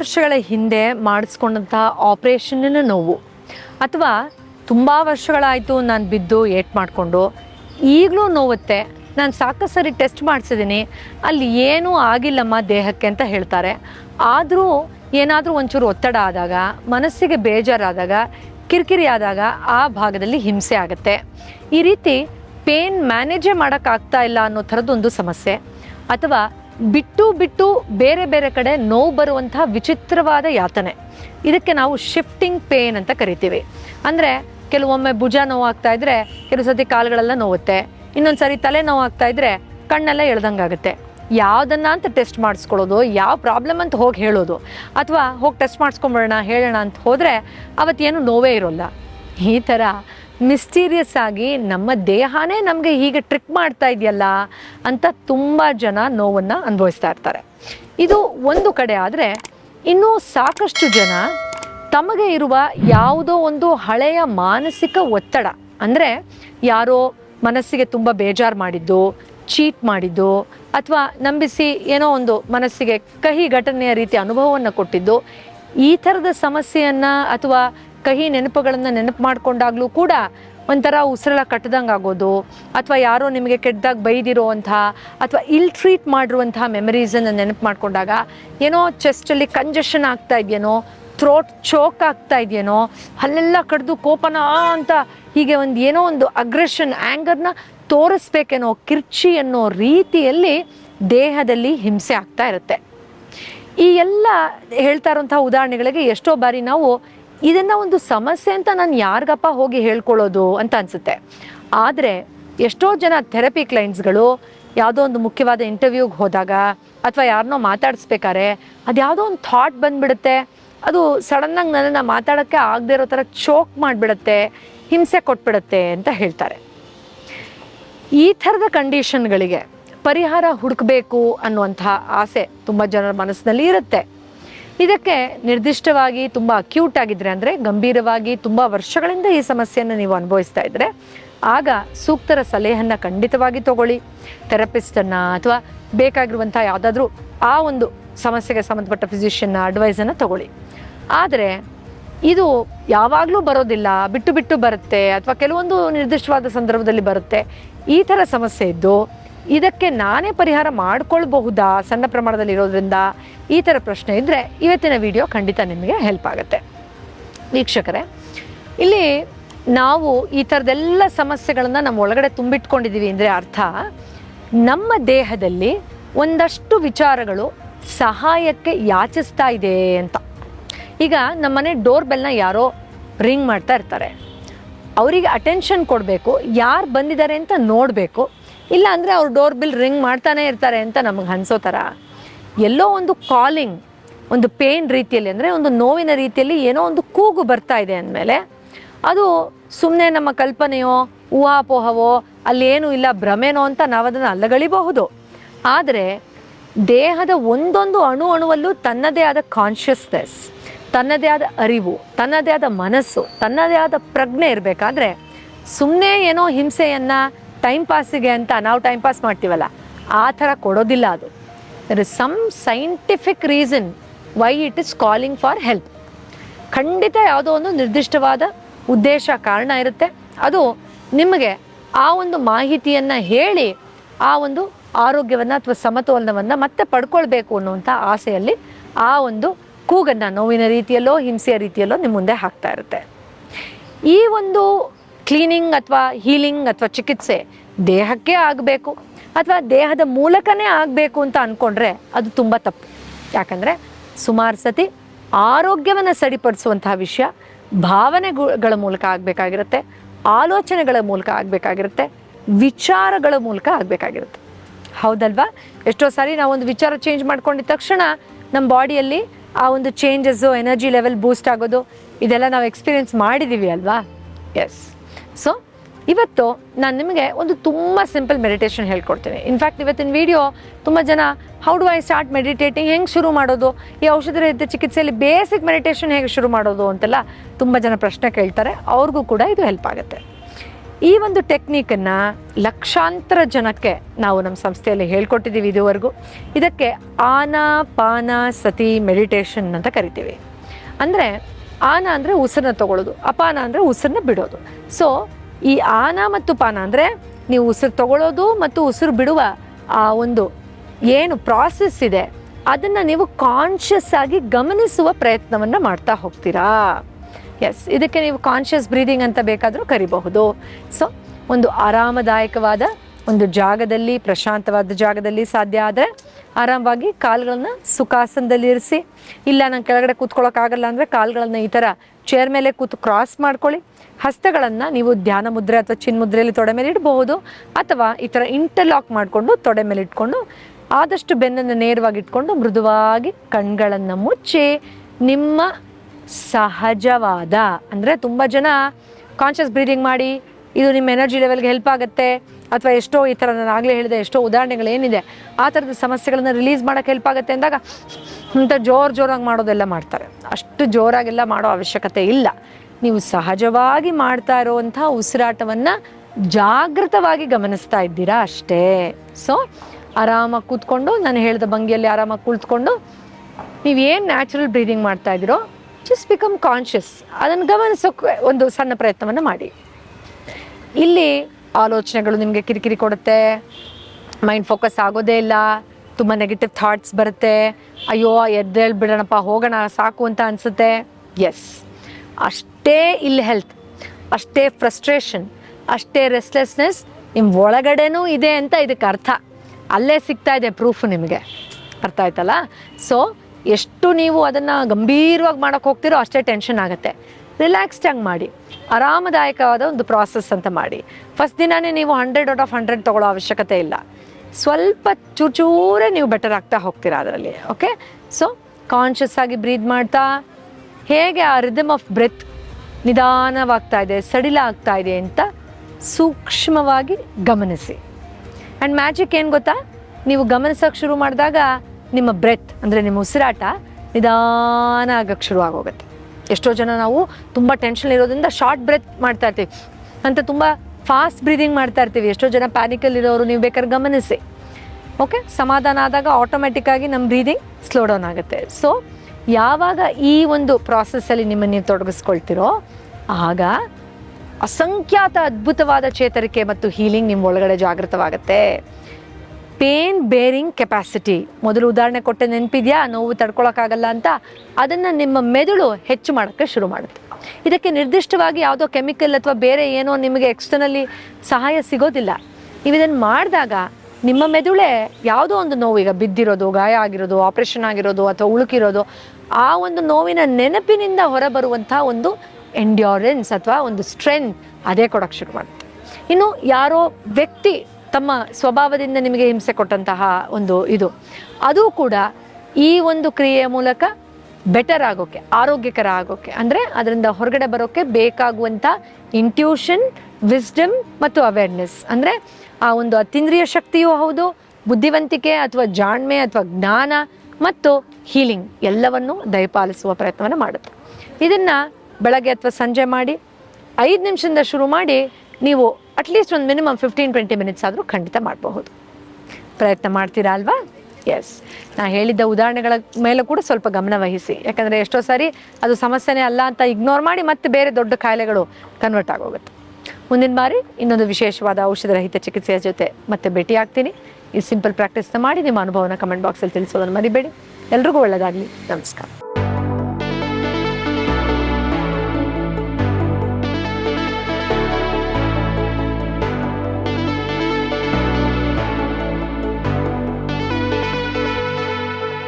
ವರ್ಷಗಳ ಹಿಂದೆ ಮಾಡಿಸ್ಕೊಂಡಂಥ ಆಪ್ರೇಷನ್ನ ನೋವು. ಅಥವಾ ತುಂಬ ವರ್ಷಗಳಾಯಿತು ನಾನು ಬಿದ್ದು ಏಟ್ ಮಾಡಿಕೊಂಡು, ಈಗಲೂ ನೋವುತ್ತೆ. ನಾನು ಸಾಕಷ್ಟು ಸರಿ ಟೆಸ್ಟ್ ಮಾಡಿಸಿದ್ದೀನಿ ಅಲ್ಲಿ ಏನೂ ಆಗಿಲ್ಲಮ್ಮ ದೇಹಕ್ಕೆ ಅಂತ ಹೇಳ್ತಾರೆ. ಆದರೂ ಏನಾದರೂ ಒಂಚೂರು ಒತ್ತಡ ಆದಾಗ, ಮನಸ್ಸಿಗೆ ಬೇಜಾರಾದಾಗ, ಕಿರಿಕಿರಿ ಆದಾಗ ಆ ಭಾಗದಲ್ಲಿ ಹಿಂಸೆ ಆಗುತ್ತೆ. ಈ ರೀತಿ ಪೇನ್ ಮ್ಯಾನೇಜೇ ಮಾಡೋಕ್ಕಾಗ್ತಾ ಇಲ್ಲ ಅನ್ನೋ ಥರದ್ದೊಂದು ಸಮಸ್ಯೆ. ಅಥವಾ ಬಿಟ್ಟು ಬಿಟ್ಟು ಬೇರೆ ಬೇರೆ ಕಡೆ ನೋವು ಬರುವಂತಹ ವಿಚಿತ್ರವಾದ ಯಾತನೆ. ಇದಕ್ಕೆ ನಾವು ಶಿಫ್ಟಿಂಗ್ ಪೇನ್ ಅಂತ ಕರಿತೀವಿ. ಅಂದರೆ ಕೆಲವೊಮ್ಮೆ ಭುಜ ನೋವಾಗ್ತಾ ಇದ್ರೆ ಕೆಲವು ಸತಿ ಕಾಲುಗಳೆಲ್ಲ ನೋವುತ್ತೆ. ಇನ್ನೊಂದು ಸರಿ ತಲೆ ನೋವಾಗ್ತಾ ಇದ್ರೆ ಕಣ್ಣೆಲ್ಲ ಎಳ್ದಂಗಾಗುತ್ತೆ. ಯಾವುದನ್ನ ಅಂತ ಟೆಸ್ಟ್ ಮಾಡಿಸ್ಕೊಳ್ಳೋದು, ಯಾವ ಪ್ರಾಬ್ಲಮ್ ಅಂತ ಹೋಗಿ ಹೇಳೋದು. ಅಥವಾ ಹೋಗಿ ಟೆಸ್ಟ್ ಮಾಡಿಸ್ಕೊಂಬಿಡೋಣ ಹೇಳೋಣ ಅಂತ ಹೋದರೆ ಅವತ್ತೇನು ನೋವೇ ಇರೋಲ್ಲ. ಈ ಥರ ಮಿಸ್ಟೀರಿಯಸ್ ಆಗಿ ನಮ್ಮ ದೇಹನೇ ನಮಗೆ ಹೀಗೆ ಟ್ರಿಕ್ ಮಾಡ್ತಾ ಇದೆಯಲ್ಲ ಅಂತ ತುಂಬ ಜನ ನೋವನ್ನು ಅನುಭವಿಸ್ತಾ ಇರ್ತಾರೆ. ಇದು ಒಂದು ಕಡೆ ಆದರೆ ಇನ್ನೂ ಸಾಕಷ್ಟು ಜನ ತಮಗೆ ಇರುವ ಯಾವುದೋ ಒಂದು ಹಳೆಯ ಮಾನಸಿಕ ಒತ್ತಡ, ಅಂದರೆ ಯಾರೋ ಮನಸ್ಸಿಗೆ ತುಂಬ ಬೇಜಾರು ಮಾಡಿದ್ದು ಚೀಟ್ ಮಾಡಿದ್ದು, ಅಥವಾ ನಂಬಿಸಿ ಏನೋ ಒಂದು ಮನಸ್ಸಿಗೆ ಕಹಿ ಘಟನೆಯ ರೀತಿ ಅನುಭವವನ್ನು ಕೊಟ್ಟಿದ್ದು, ಈ ಥರದ ಸಮಸ್ಯೆಯನ್ನು ಅಥವಾ ಕಹಿ ನೆನಪುಗಳನ್ನು ನೆನಪು ಮಾಡಿಕೊಂಡಾಗಲೂ ಕೂಡ ಒಂಥರ ಉಸಿರೆಲ್ಲ ಕಟ್ಟದಂಗೆ ಆಗೋದು, ಅಥವಾ ಯಾರೋ ನಿಮಗೆ ಕೆಟ್ಟದಾಗ ಬೈದಿರೋವಂಥ ಅಥವಾ ಇಲ್ ಟ್ರೀಟ್ ಮಾಡಿರುವಂತಹ ಮೆಮರೀಸನ್ನು ನೆನಪು ಮಾಡಿಕೊಂಡಾಗ ಏನೋ ಚೆಸ್ಟಲ್ಲಿ ಕಂಜೆಷನ್ ಆಗ್ತಾ ಇದೆಯೇನೋ ಥ್ರೋಟ್ ಚೋಕ್ ಆಗ್ತಾ ಇದೆಯೇನೋ, ಅಲ್ಲೆಲ್ಲ ಕಡ್ದು ಕೋಪನ ಅಂತ ಹೀಗೆ ಒಂದು ಏನೋ ಒಂದು ಅಗ್ರೆಷನ್ ಆ್ಯಂಗರ್ನ ತೋರಿಸ್ಬೇಕೇನೋ ಕಿರ್ಚಿ ಅನ್ನೋ ರೀತಿಯಲ್ಲಿ ದೇಹದಲ್ಲಿ ಹಿಂಸೆ ಆಗ್ತಾ ಇರುತ್ತೆ. ಈ ಎಲ್ಲ ಹೇಳ್ತಾ ಇರೋಂಥ ಉದಾಹರಣೆಗಳಿಗೆ ಎಷ್ಟೋ ಬಾರಿ ನಾವು ಇದನ್ನ ಒಂದು ಸಮಸ್ಯೆ ಅಂತ ನಾನು ಯಾರಿಗಪ್ಪ ಹೋಗಿ ಹೇಳ್ಕೊಳ್ಳೋದು ಅಂತ ಅನ್ಸುತ್ತೆ. ಆದರೆ ಎಷ್ಟೋ ಜನ ಥೆರಪಿ ಕ್ಲೈಂಟ್ಸ್ಗಳು ಯಾವುದೋ ಒಂದು ಮುಖ್ಯವಾದ ಇಂಟರ್ವ್ಯೂಗೆ ಹೋದಾಗ ಅಥವಾ ಯಾರನ್ನೋ ಮಾತಾಡಿಸ್ಬೇಕಾರೆ ಅದು ಯಾವುದೋ ಒಂದು ಥಾಟ್ ಬಂದ್ಬಿಡುತ್ತೆ. ಅದು ಸಡನ್ನಾಗಿ ನನ್ನನ್ನು ಮಾತಾಡೋಕ್ಕೆ ಆಗದೆ ಇರೋ ಥರ ಚೋಕ್ ಮಾಡಿಬಿಡುತ್ತೆ, ಹಿಂಸೆ ಕೊಟ್ಬಿಡುತ್ತೆ ಅಂತ ಹೇಳ್ತಾರೆ. ಈ ಥರದ ಕಂಡೀಷನ್ಗಳಿಗೆ ಪರಿಹಾರ ಹುಡುಕಬೇಕು ಅನ್ನುವಂತಹ ಆಸೆ ತುಂಬ ಜನರ ಮನಸ್ಸಿನಲ್ಲಿ ಇರುತ್ತೆ. ಇದಕ್ಕೆ ನಿರ್ದಿಷ್ಟವಾಗಿ ತುಂಬ ಅಕ್ಯೂಟ್ ಆಗಿದ್ರೆ ಅಂದರೆ ಗಂಭೀರವಾಗಿ ತುಂಬ ವರ್ಷಗಳಿಂದ ಈ ಸಮಸ್ಯೆಯನ್ನು ನೀವು ಅನುಭವಿಸ್ತಾ ಇದ್ದರೆ ಆಗ ಸೂಕ್ತರ ಸಲಹೆಯನ್ನು ಖಂಡಿತವಾಗಿ ತಗೊಳ್ಳಿ. ಥೆರಪಿಸ್ಟನ್ನು ಅಥವಾ ಬೇಕಾಗಿರುವಂಥ ಯಾವುದಾದ್ರೂ ಆ ಒಂದು ಸಮಸ್ಯೆಗೆ ಸಂಬಂಧಪಟ್ಟ ಫಿಸಿಷಿಯನ್ನ ಅಡ್ವೈಸನ್ನು ತಗೊಳ್ಳಿ. ಆದರೆ ಇದು ಯಾವಾಗಲೂ ಬರೋದಿಲ್ಲ, ಬಿಟ್ಟು ಬಿಟ್ಟು ಬರುತ್ತೆ, ಅಥವಾ ಕೆಲವೊಂದು ನಿರ್ದಿಷ್ಟವಾದ ಸಂದರ್ಭದಲ್ಲಿ ಬರುತ್ತೆ. ಈ ಥರ ಸಮಸ್ಯೆ ಇದ್ದು ಇದಕ್ಕೆ ನಾನೇ ಪರಿಹಾರ ಮಾಡ್ಕೊಳ್ಬಹುದಾ? ಸಣ್ಣ ಪ್ರಮಾಣದಲ್ಲಿ ಇರೋದ್ರಿಂದ ಈ ಥರ ಪ್ರಶ್ನೆ ಇದ್ದರೆ ಇವತ್ತಿನ ವಿಡಿಯೋ ಖಂಡಿತ ನಿಮಗೆ ಹೆಲ್ಪ್ ಆಗುತ್ತೆ. ವೀಕ್ಷಕರೇ, ಇಲ್ಲಿ ನಾವು ಈ ಥರದೆಲ್ಲ ಸಮಸ್ಯೆಗಳನ್ನು ನಮ್ಮ ಒಳಗಡೆ ತುಂಬಿಟ್ಕೊಂಡಿದ್ದೀವಿ ಅಂದರೆ ಅರ್ಥ, ನಮ್ಮ ದೇಹದಲ್ಲಿ ಒಂದಷ್ಟು ವಿಚಾರಗಳು ಸಹಾಯಕ್ಕೆ ಯಾಚಿಸ್ತಾ ಇದೆ ಅಂತ. ಈಗ ನಮ್ಮನೆ ಡೋರ್ ಬೆಲ್ನ ಯಾರೋ ರಿಂಗ್ ಮಾಡ್ತಾ ಇರ್ತಾರೆ. ಅವರಿಗೆ ಅಟೆನ್ಷನ್ ಕೊಡಬೇಕು, ಯಾರು ಬಂದಿದ್ದಾರೆ ಅಂತ ನೋಡಬೇಕು ಇಲ್ಲ ಅಂದರೆ ಅವ್ರು ಡೋರ್ ಬಿಲ್ ರಿಂಗ್ ಮಾಡ್ತಾನೆ ಇರ್ತಾರೆ ಅಂತ ನಮಗೆ ಅನ್ಸೋ ಥರ ಎಲ್ಲೋ ಒಂದು ಕಾಲಿಂಗ್ ಒಂದು ಪೇನ್ ರೀತಿಯಲ್ಲಿ ಅಂದರೆ ಒಂದು ನೋವಿನ ರೀತಿಯಲ್ಲಿ ಏನೋ ಒಂದು ಕೂಗು ಬರ್ತಾ ಇದೆ ಅಂದಮೇಲೆ ಅದು ಸುಮ್ಮನೆ ನಮ್ಮ ಕಲ್ಪನೆಯೋ, ಊಹಾಪೋಹವೋ, ಅಲ್ಲಿ ಏನೂ ಇಲ್ಲ, ಭ್ರಮೆನೋ ಅಂತ ನಾವು ಅದನ್ನು ಅಲ್ಲಗಳಿಬಹುದು. ಆದರೆ ದೇಹದ ಒಂದೊಂದು ಅಣು ಅಣುವಲ್ಲೂ ತನ್ನದೇ ಆದ ಕಾನ್ಷಿಯಸ್ನೆಸ್ ತನ್ನದೇ ಆದ ಅರಿವು, ತನ್ನದೇ ಆದ ಮನಸ್ಸು, ತನ್ನದೇ ಆದ ಪ್ರಜ್ಞೆ ಇರಬೇಕಾದ್ರೆ ಸುಮ್ಮನೆ ಏನೋ ಹಿಂಸೆಯನ್ನು ಟೈಮ್ ಪಾಸಿಗೆ ಅಂತ ನಾವು ಟೈಮ್ ಪಾಸ್ ಮಾಡ್ತೀವಲ್ಲ, ಆ ಥರ ಕೊಡೋದಿಲ್ಲ ಅದು. There is some scientific reason why it is calling for help ಖಂಡಿತ ಯಾವುದೋ ಒಂದು ನಿರ್ದಿಷ್ಟವಾದ ಉದ್ದೇಶ, ಕಾರಣ ಇರುತ್ತೆ. ಅದು ನಿಮಗೆ ಆ ಒಂದು ಮಾಹಿತಿಯನ್ನು ಹೇಳಿ, ಆ ಒಂದು ಆರೋಗ್ಯವನ್ನು ಅಥವಾ ಸಮತೋಲನವನ್ನು ಮತ್ತೆ ಪಡ್ಕೊಳ್ಬೇಕು ಅನ್ನುವಂಥ ಆಸೆಯಲ್ಲಿ ಆ ಒಂದು ಕೂಗನ್ನು ನೋವಿನ ರೀತಿಯಲ್ಲೋ, ಹಿಂಸೆಯ ರೀತಿಯಲ್ಲೋ ನಿಮ್ಮ ಮುಂದೆ ಹಾಕ್ತಾ ಇರುತ್ತೆ. ಈ ಒಂದು ಕ್ಲೀನಿಂಗ್ ಅಥವಾ ಹೀಲಿಂಗ್ ಅಥವಾ ಚಿಕಿತ್ಸೆ ದೇಹಕ್ಕೆ ಆಗಬೇಕು ಅಥವಾ ದೇಹದ ಮೂಲಕನೇ ಆಗಬೇಕು ಅಂತ ಅಂದ್ಕೊಂಡ್ರೆ ಅದು ತುಂಬ ತಪ್ಪು. ಯಾಕಂದರೆ ಸುಮಾರು ಸತಿ ಆರೋಗ್ಯವನ್ನು ಸರಿಪಡಿಸುವಂತಹ ವಿಷಯ ಭಾವನೆಗಳ ಮೂಲಕ ಆಗಬೇಕಾಗಿರುತ್ತೆ, ಆಲೋಚನೆಗಳ ಮೂಲಕ ಆಗಬೇಕಾಗಿರುತ್ತೆ, ವಿಚಾರಗಳ ಮೂಲಕ ಆಗಬೇಕಾಗಿರುತ್ತೆ. ಹೌದಲ್ವಾ? ಎಷ್ಟೋ ಸಾರಿ ನಾವೊಂದು ವಿಚಾರ ಚೇಂಜ್ ಮಾಡ್ಕೊಂಡಿದ ತಕ್ಷಣ ನಮ್ಮ ಬಾಡಿಯಲ್ಲಿ ಆ ಒಂದು ಚೇಂಜಸ್ಸು ಎನರ್ಜಿ ಲೆವೆಲ್ ಬೂಸ್ಟ್ ಆಗೋದು, ಇದೆಲ್ಲ ನಾವು ಎಕ್ಸ್ಪೀರಿಯೆನ್ಸ್ ಮಾಡಿದ್ದೀವಿ ಅಲ್ವಾ? ಎಸ್ ಸೊ ಇವತ್ತು ನಾನು ನಿಮಗೆ ಒಂದು ತುಂಬ ಸಿಂಪಲ್ ಮೆಡಿಟೇಷನ್ ಹೇಳ್ಕೊಡ್ತೀನಿ. ಇನ್ಫ್ಯಾಕ್ಟ್ ಇವತ್ತಿನ ವಿಡಿಯೋ ತುಂಬ ಜನ how do I start meditating ಹೆಂಗೆ ಶುರು ಮಾಡೋದು? ಈ ಔಷಧ ಚಿಕಿತ್ಸೆಯಲ್ಲಿ ಬೇಸಿಕ್ ಮೆಡಿಟೇಷನ್ ಹೇಗೆ ಶುರು ಮಾಡೋದು? ಅಂತೆಲ್ಲ ತುಂಬ ಜನ ಪ್ರಶ್ನೆ ಕೇಳ್ತಾರೆ. ಅವ್ರಿಗೂ ಕೂಡ ಇದು ಹೆಲ್ಪ್ ಆಗುತ್ತೆ. ಈ ಒಂದು ಟೆಕ್ನಿಕನ್ನು ಲಕ್ಷಾಂತರ ಜನಕ್ಕೆ ನಾವು ನಮ್ಮ ಸಂಸ್ಥೆಯಲ್ಲಿ ಹೇಳ್ಕೊಟ್ಟಿದ್ದೀವಿ ಇದುವರೆಗೂ. ಇದಕ್ಕೆ ಆನ ಪಾನ ಸತಿ ಮೆಡಿಟೇಷನ್ ಅಂತ ಕರಿತೀವಿ. ಅಂದರೆ ಆನ ಅಂದರೆ ಉಸಿರನ್ನ ತಗೊಳ್ಳೋದು, ಅಪಾನ ಅಂದರೆ ಉಸಿರನ್ನ ಬಿಡೋದು. ಸೊ ಈ ಆನ ಮತ್ತು ಪಾನ ಅಂದರೆ ನೀವು ಉಸಿರು ತಗೊಳ್ಳೋದು ಮತ್ತು ಉಸಿರು ಬಿಡುವ ಆ ಒಂದು ಏನು ಪ್ರಾಸೆಸ್ ಇದೆ, ಅದನ್ನು ನೀವು ಕಾನ್ಷಿಯಸ್ ಆಗಿ ಗಮನಿಸುವ ಪ್ರಯತ್ನವನ್ನು ಮಾಡ್ತಾ ಹೋಗ್ತೀರಾ? ಎಸ್ ಇದಕ್ಕೆ ನೀವು ಕಾನ್ಷಿಯಸ್ ಬ್ರೀದಿಂಗ್ ಅಂತ ಬೇಕಾದರೂ ಕರಿಬಹುದು. ಸೊ ಒಂದು ಆರಾಮದಾಯಕವಾದ ಒಂದು ಜಾಗದಲ್ಲಿ, ಪ್ರಶಾಂತವಾದ ಜಾಗದಲ್ಲಿ ಸಾಧ್ಯ ಆದರೆ ಆರಾಮವಾಗಿ ಕಾಲುಗಳನ್ನ ಸುಖಾಸನದಲ್ಲಿ ಇರಿಸಿ. ಇಲ್ಲ ನಂಗೆ ಕೆಳಗಡೆ ಕೂತ್ಕೊಳ್ಳೋಕ್ಕಾಗಲ್ಲ ಅಂದರೆ ಕಾಲುಗಳನ್ನ ಈ ಥರ ಚೇರ್ ಮೇಲೆ ಕೂತು ಕ್ರಾಸ್ ಮಾಡ್ಕೊಳ್ಳಿ. ಹಸ್ತಗಳನ್ನು ನೀವು ಧ್ಯಾನ ಮುದ್ರೆ ಅಥವಾ ಚಿನ್ ಮುದ್ರೆಯಲ್ಲಿ ತೊಡೆ ಮೇಲೆ ಇಡಬಹುದು. ಅಥವಾ ಈ ಥರ ಇಂಟರ್ಲಾಕ್ ಮಾಡಿಕೊಂಡು ತೊಡೆ ಮೇಲೆ ಇಟ್ಕೊಂಡು ಆದಷ್ಟು ಬೆನ್ನನ್ನು ನೇರವಾಗಿ ಇಟ್ಕೊಂಡು ಮೃದುವಾಗಿ ಕಣ್ಗಳನ್ನು ಮುಚ್ಚಿ. ನಿಮ್ಮ ಸಹಜವಾದ, ಅಂದರೆ ತುಂಬ ಜನ ಕಾನ್ಷಿಯಸ್ ಬ್ರೀದಿಂಗ್ ಮಾಡಿ, ಇದು ನಿಮ್ಮ ಎನರ್ಜಿ ಲೆವೆಲ್ಗೆ ಹೆಲ್ಪ್ ಆಗುತ್ತೆ. ಅಥವಾ ಎಷ್ಟೋ ಈ ಥರ ನಾನು ಆಗಲೇ ಹೇಳಿದೆ, ಎಷ್ಟೋ ಉದಾಹರಣೆಗಳು ಏನಿದೆ ಆ ಥರದ ಸಮಸ್ಯೆಗಳನ್ನು ರಿಲೀಸ್ ಮಾಡೋಕ್ಕೆ ಹೆಲ್ಪ್ ಆಗುತ್ತೆ ಅಂದಾಗ ಇಂಥ ಜೋರು ಜೋರಾಗಿ ಮಾಡೋದೆಲ್ಲ ಮಾಡ್ತಾರೆ. ಅಷ್ಟು ಜೋರಾಗೆಲ್ಲ ಮಾಡೋ ಅವಶ್ಯಕತೆ ಇಲ್ಲ. ನೀವು ಸಹಜವಾಗಿ ಮಾಡ್ತಾ ಇರುವಂಥ ಉಸಿರಾಟವನ್ನು ಜಾಗೃತವಾಗಿ ಗಮನಿಸ್ತಾ ಇದ್ದೀರಾ ಅಷ್ಟೇ. ಸೊ ಆರಾಮಾಗಿ ಕೂತ್ಕೊಂಡು, ನಾನು ಹೇಳಿದ ಭಂಗಿಯಲ್ಲಿ ಆರಾಮಾಗಿ ಕುಳಿತುಕೊಂಡು ನೀವೇನು ನ್ಯಾಚುರಲ್ ಬ್ರೀದಿಂಗ್ ಮಾಡ್ತಾ ಇದ್ದೀರೋ ಜಸ್ಟ್ ಬಿಕಮ್ ಕಾನ್ಷಿಯಸ್ ಅದನ್ನು ಗಮನಿಸೋಕೆ ಒಂದು ಸಣ್ಣ ಪ್ರಯತ್ನವನ್ನು ಮಾಡಿ. ಇಲ್ಲಿ ಆಲೋಚನೆಗಳು ನಿಮಗೆ ಕಿರಿಕಿರಿ ಕೊಡುತ್ತೆ. ಮೈಂಡ್ ಫೋಕಸ್ ಆಗೋದೇ ಇಲ್ಲ. ತುಂಬ ನೆಗೆಟಿವ್ ಥಾಟ್ಸ್ ಬರುತ್ತೆ. ಅಯ್ಯೋ ಎದ್ದೇಳಿ ಬಿಡೋಣಪ್ಪ, ಹೋಗೋಣ, ಸಾಕು ಅಂತ ಅನಿಸುತ್ತೆ. ಎಸ್ ಅಷ್ಟೇ ಇಲ್ಲಿ ಹೆಲ್ತ್ ಅಷ್ಟೇ ಫ್ರಸ್ಟ್ರೇಷನ್ ಅಷ್ಟೇ ರೆಸ್ಟ್ಲೆಸ್ನೆಸ್ ನಿಮ್ಮ ಒಳಗಡೆನೂ ಇದೆ ಅಂತ ಇದಕ್ಕೆ ಅರ್ಥ. ಅಲ್ಲೇ ಸಿಗ್ತಾ ಇದೆ ಪ್ರೂಫ್ ನಿಮಗೆ. ಅರ್ಥ ಆಯ್ತಲ್ಲ? ಸೊ ಎಷ್ಟು ನೀವು ಅದನ್ನು ಗಂಭೀರವಾಗಿ ಮಾಡೋಕ್ಕೆ ಹೋಗ್ತೀರೋ ಅಷ್ಟೇ ಟೆನ್ಷನ್ ಆಗುತ್ತೆ. ರಿಲ್ಯಾಕ್ಸ್ಡಾಗಿ ಮಾಡಿ, ಆರಾಮದಾಯಕವಾದ ಒಂದು ಪ್ರಾಸೆಸ್ ಅಂತ ಮಾಡಿ. ಫಸ್ಟ್ ದಿನವೇ ನೀವು ಹಂಡ್ರೆಡ್ ಔಟ್ ಆಫ್ ಹಂಡ್ರೆಡ್ ತೊಗೊಳ್ಳೋ ಅವಶ್ಯಕತೆ ಇಲ್ಲ. ಸ್ವಲ್ಪ ಚೂರು ಚೂರೇ ನೀವು ಬೆಟರ್ ಆಗ್ತಾ ಹೋಗ್ತೀರಾ ಅದರಲ್ಲಿ ಓಕೆ ಸೊ ಕಾನ್ಷಿಯಸ್ ಆಗಿ ಬ್ರೀದ್ ಮಾಡ್ತಾ, ಹೇಗೆ ಆ ರಿದಮ್ ಆಫ್ ಬ್ರೆತ್ ನಿಧಾನವಾಗ್ತಾ ಇದೆ, ಸಡಿಲ ಆಗ್ತಾ ಇದೆ ಅಂತ ಸೂಕ್ಷ್ಮವಾಗಿ ಗಮನಿಸಿ. ಆ್ಯಂಡ್ ಮ್ಯಾಜಿಕ್ ಏನು ಗೊತ್ತಾ? ನೀವು ಗಮನಿಸೋಕೆ ಶುರು ಮಾಡಿದಾಗ ನಿಮ್ಮ ಬ್ರೆತ್ ಅಂದರೆ ನಿಮ್ಮ ಉಸಿರಾಟ ನಿಧಾನ ಆಗಕ್ಕೆ ಶುರು ಆಗೋಗುತ್ತೆ ಎಷ್ಟೋ ಜನ ನಾವು ತುಂಬ ಟೆನ್ಷನ್ ಇರೋದ್ರಿಂದ ಶಾರ್ಟ್ ಬ್ರೆತ್ ಮಾಡ್ತಾ ಇರ್ತೀವಿ. ಅಂತ ತುಂಬ ಫಾಸ್ಟ್ ಬ್ರೀದಿಂಗ್ ಮಾಡ್ತಾ ಇರ್ತೀವಿ. ಎಷ್ಟೋ ಜನ ಪ್ಯಾನಿಕಲ್ಲಿರೋರು ನೀವು ಬೇಕಾದ್ರೆ ಗಮನಿಸಿ. ಓಕೆ ಸಮಾಧಾನ ಆದಾಗ ಆಟೋಮೆಟಿಕ್ಕಾಗಿ ನಮ್ಮ ಬ್ರೀದಿಂಗ್ ಸ್ಲೋ ಡೌನ್ ಆಗುತ್ತೆ. ಸೊ ಯಾವಾಗ ಈ ಒಂದು ಪ್ರಾಸೆಸ್ಸಲ್ಲಿ ನಿಮ್ಮನ್ನು ನೀವು ತೊಡಗಿಸ್ಕೊಳ್ತಿರೋ, ಆಗ ಅಸಂಖ್ಯಾತ ಅದ್ಭುತವಾದ ಚೇತರಿಕೆ ಮತ್ತು ಹೀಲಿಂಗ್ ನಿಮ್ಮ ಒಳಗಡೆ ಜಾಗೃತವಾಗುತ್ತೆ. ಪೇನ್ ಬೇರಿಂಗ್ ಕೆಪಾಸಿಟಿ ಮೊದಲು ಉದಾಹರಣೆ ಕೊಟ್ಟೆ ನೆನಪಿದೆಯಾ? ನೋವು ತಡ್ಕೊಳಕ್ಕಾಗಲ್ಲ ಅಂತ. ಅದನ್ನು ನಿಮ್ಮ ಮೆದುಳು ಹೆಚ್ಚು ಮಾಡೋಕ್ಕೆ ಶುರು ಮಾಡುತ್ತೆ. ಇದಕ್ಕೆ ನಿರ್ದಿಷ್ಟವಾಗಿ ಯಾವುದೋ ಕೆಮಿಕಲ್ ಅಥವಾ ಬೇರೆ ಏನೋ ನಿಮಗೆ ಎಕ್ಸ್ಟರ್ನಲಿ ಸಹಾಯ ಸಿಗೋದಿಲ್ಲ. ನೀವು ಇದನ್ನು ಮಾಡಿದಾಗ ನಿಮ್ಮ ಮೆದುಳೇ ಯಾವುದೋ ಒಂದು ನೋವು ಈಗ ಬಿದ್ದಿರೋದು, ಗಾಯ ಆಗಿರೋದು ಆಪ್ರೇಷನ್ ಆಗಿರೋದು ಅಥವಾ ಉಳುಕಿರೋದು, ಆ ಒಂದು ನೋವಿನ ನೆನಪಿನಿಂದ ಹೊರಬರುವಂಥ ಒಂದು ಎಂಡ್ಯೂರೆನ್ಸ್ ಅಥವಾ ಒಂದು ಸ್ಟ್ರೆಂತ್ ಅದೇ ಕೊಡೋಕ್ಕೆ ಶುರು ಮಾಡುತ್ತೆ. ಇನ್ನು ಯಾರೋ ವ್ಯಕ್ತಿ ತಮ್ಮ ಸ್ವಭಾವದಿಂದ ನಿಮಗೆ ಹಿಂಸೆ ಕೊಟ್ಟಂತಹ ಒಂದು ಇದು. ಅದು ಕೂಡ ಈ ಒಂದು ಕ್ರಿಯೆಯ ಮೂಲಕ ಬೆಟರ್ ಆಗೋಕ್ಕೆ ಆರೋಗ್ಯಕರ ಆಗೋಕ್ಕೆ ಅಂದರೆ ಅದರಿಂದ ಹೊರಗಡೆ ಬರೋಕ್ಕೆ ಬೇಕಾಗುವಂಥ ಇಂಟ್ಯೂಷನ್ ವಿಸ್ಡಮ್ ಮತ್ತು ಅವೇರ್ನೆಸ್ ಅಂದರೆ ಆ ಒಂದು ಅತೀಂದ್ರಿಯ ಶಕ್ತಿಯೂ ಹೌದು, ಬುದ್ಧಿವಂತಿಕೆ ಅಥವಾ ಜಾಣ್ಮೆ ಅಥವಾ ಜ್ಞಾನ ಮತ್ತು ಹೀಲಿಂಗ್ ಎಲ್ಲವನ್ನು ದಯಪಾಲಿಸುವ ಪ್ರಯತ್ನವನ್ನು ಮಾಡುತ್ತೆ. ಇದನ್ನು ಬೆಳಗ್ಗೆ ಅಥವಾ ಸಂಜೆ ಮಾಡಿ, ಐದು ನಿಮಿಷದಿಂದ ಶುರು ಮಾಡಿ, ನೀವು ಅಟ್ಲೀಸ್ಟ್ ಒಂದು ಮಿನಿಮಮ್ ಫಿಫ್ಟೀನ್ ಟ್ವೆಂಟಿ ಮಿನಿಟ್ಸ್ ಆದರೂ ಖಂಡಿತ ಮಾಡಬಹುದು. ಪ್ರಯತ್ನ ಮಾಡ್ತೀರಾ ಅಲ್ವಾ? ಎಸ್ ನಾ ಹೇಳಿದ್ದ ಉದಾಹರಣೆಗಳ ಮೇಲೆ ಕೂಡ ಸ್ವಲ್ಪ ಗಮನವಹಿಸಿ ಯಾಕಂದರೆ ಎಷ್ಟೋ ಸಾರಿ ಅದು ಸಮಸ್ಯೆನೇ ಅಲ್ಲ ಅಂತ ಇಗ್ನೋರ್ ಮಾಡಿ ಮತ್ತೆ ಬೇರೆ ದೊಡ್ಡ ಕಾಯಿಲೆಗಳು ಕನ್ವರ್ಟ್ ಆಗೋಗುತ್ತೆ. ಮುಂದಿನ ಬಾರಿ ಇನ್ನೊಂದು ವಿಶೇಷವಾದ ಔಷಧ ರಹಿತ ಚಿಕಿತ್ಸೆಯ ಜೊತೆ ಮತ್ತೆ ಭೇಟಿ ಆಗ್ತೀನಿ ಈ ಸಿಂಪಲ್ ಪ್ರಾಕ್ಟೀಸ್ನ ಮಾಡಿ ನಿಮ್ಮ ಅನುಭವನ ಕಮೆಂಟ್ ಬಾಕ್ಸಲ್ಲಿ ತಿಳಿಸೋದನ್ನು ಮರಿಬೇಡಿ. ಎಲ್ರಿಗೂ ಒಳ್ಳೆಯದಾಗಲಿ ನಮಸ್ಕಾರ.